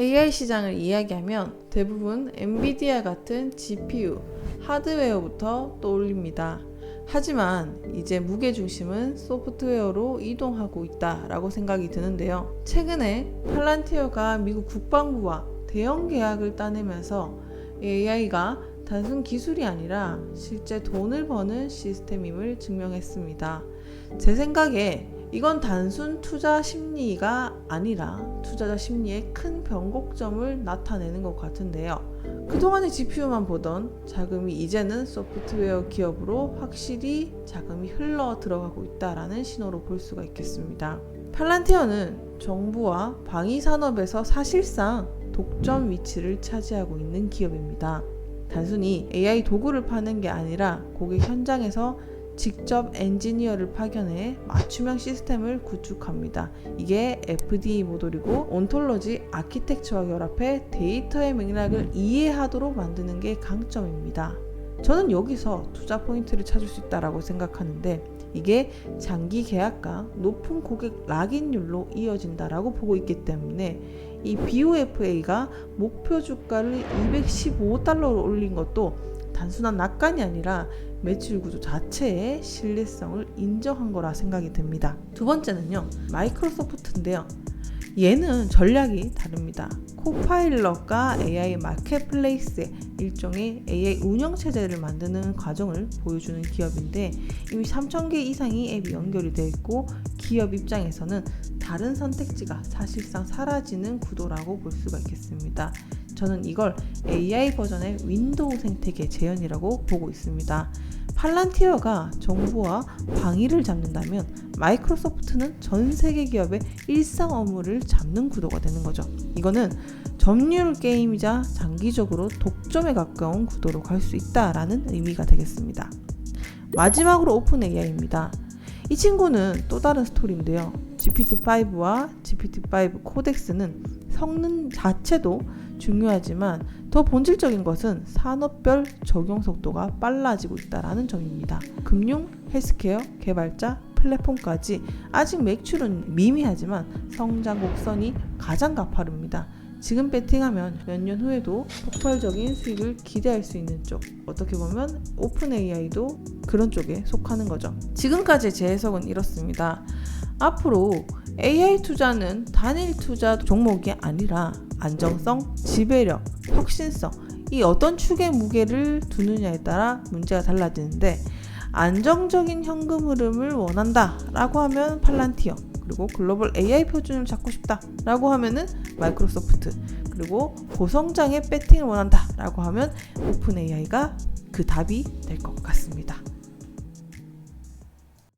AI 시장을 이야기하면 대부분 엔비디아 같은 GPU, 하드웨어부터 떠올립니다. 하지만 이제 무게 중심은 소프트웨어로 이동하고 있다라고 생각이 드는데요. 최근에 팔란티어가 미국 국방부와 대형 계약을 따내면서 AI가 단순 기술이 아니라 실제 돈을 버는 시스템임을 증명했습니다. 제 생각에 이건 단순 투자 심리가 아니라 투자자 심리의 큰 변곡점을 나타내는 것 같은데요. 그동안의 GPU만 보던 자금이 이제는 소프트웨어 기업으로 확실히 자금이 흘러 들어가고 있다라는 신호로 볼 수가 있겠습니다. 팔란티어는 정부와 방위 산업에서 사실상 독점 위치를 차지하고 있는 기업입니다. 단순히 AI 도구를 파는 게 아니라 고객 현장에서 직접 엔지니어를 파견해 맞춤형 시스템을 구축합니다. 이게 FDA 모델이고 온톨로지 아키텍처와 결합해 데이터의 맥락을 이해하도록 만드는 게 강점입니다. 저는 여기서 투자 포인트를 찾을 수 있다라고 생각하는데 이게 장기 계약과 높은 고객 락인율로 이어진다라고 보고 있기 때문에 이 BOFA가 목표 주가를 215달러로 올린 것도 단순한 낙관이 아니라 매출 구조 자체의 신뢰성을 인정한 거라 생각이 듭니다. 두 번째는요, 마이크로소프트인데요. 얘는 전략이 다릅니다. 코파일럿과 AI 마켓플레이스의 일종의 AI 운영 체제를 만드는 과정을 보여주는 기업인데 이미 3,000개 이상의 앱이 연결이 되어 있고 기업 입장에서는 다른 선택지가 사실상 사라지는 구도라고 볼 수가 있겠습니다. 저는 이걸 AI 버전의 윈도우 생태계 재현이라고 보고 있습니다. 팔란티어가 정부와 방위를 잡는다면 마이크로소프트는 전 세계 기업의 일상 업무를 잡는 구도가 되는 거죠. 이거는 점유율 게임이자 장기적으로 독점에 가까운 구도로 갈 수 있다라는 의미가 되겠습니다. 마지막으로 오픈 AI입니다. 이 친구는 또 다른 스토리인데요. GPT-5와 GPT-5 코덱스는 성능 자체도 중요하지만 더 본질적인 것은 산업별 적용 속도가 빨라지고 있다는 점입니다. 금융, 헬스케어, 개발자, 플랫폼까지 아직 매출은 미미하지만 성장 곡선이 가장 가파릅니다. 지금 배팅하면 몇 년 후에도 폭발적인 수익을 기대할 수 있는 쪽 어떻게 보면 오픈 AI도 그런 쪽에 속하는 거죠. 지금까지 제 해석은 이렇습니다. 앞으로 AI 투자는 단일 투자 종목이 아니라 안정성, 지배력, 혁신성 이 어떤 축의 무게를 두느냐에 따라 문제가 달라지는데 안정적인 현금 흐름을 원한다라고 하면 팔란티어 그리고 글로벌 AI 표준을 잡고 싶다라고 하면은 마이크로소프트 그리고 고성장의 배팅을 원한다라고 하면 오픈 AI가 그 답이 될 것 같습니다.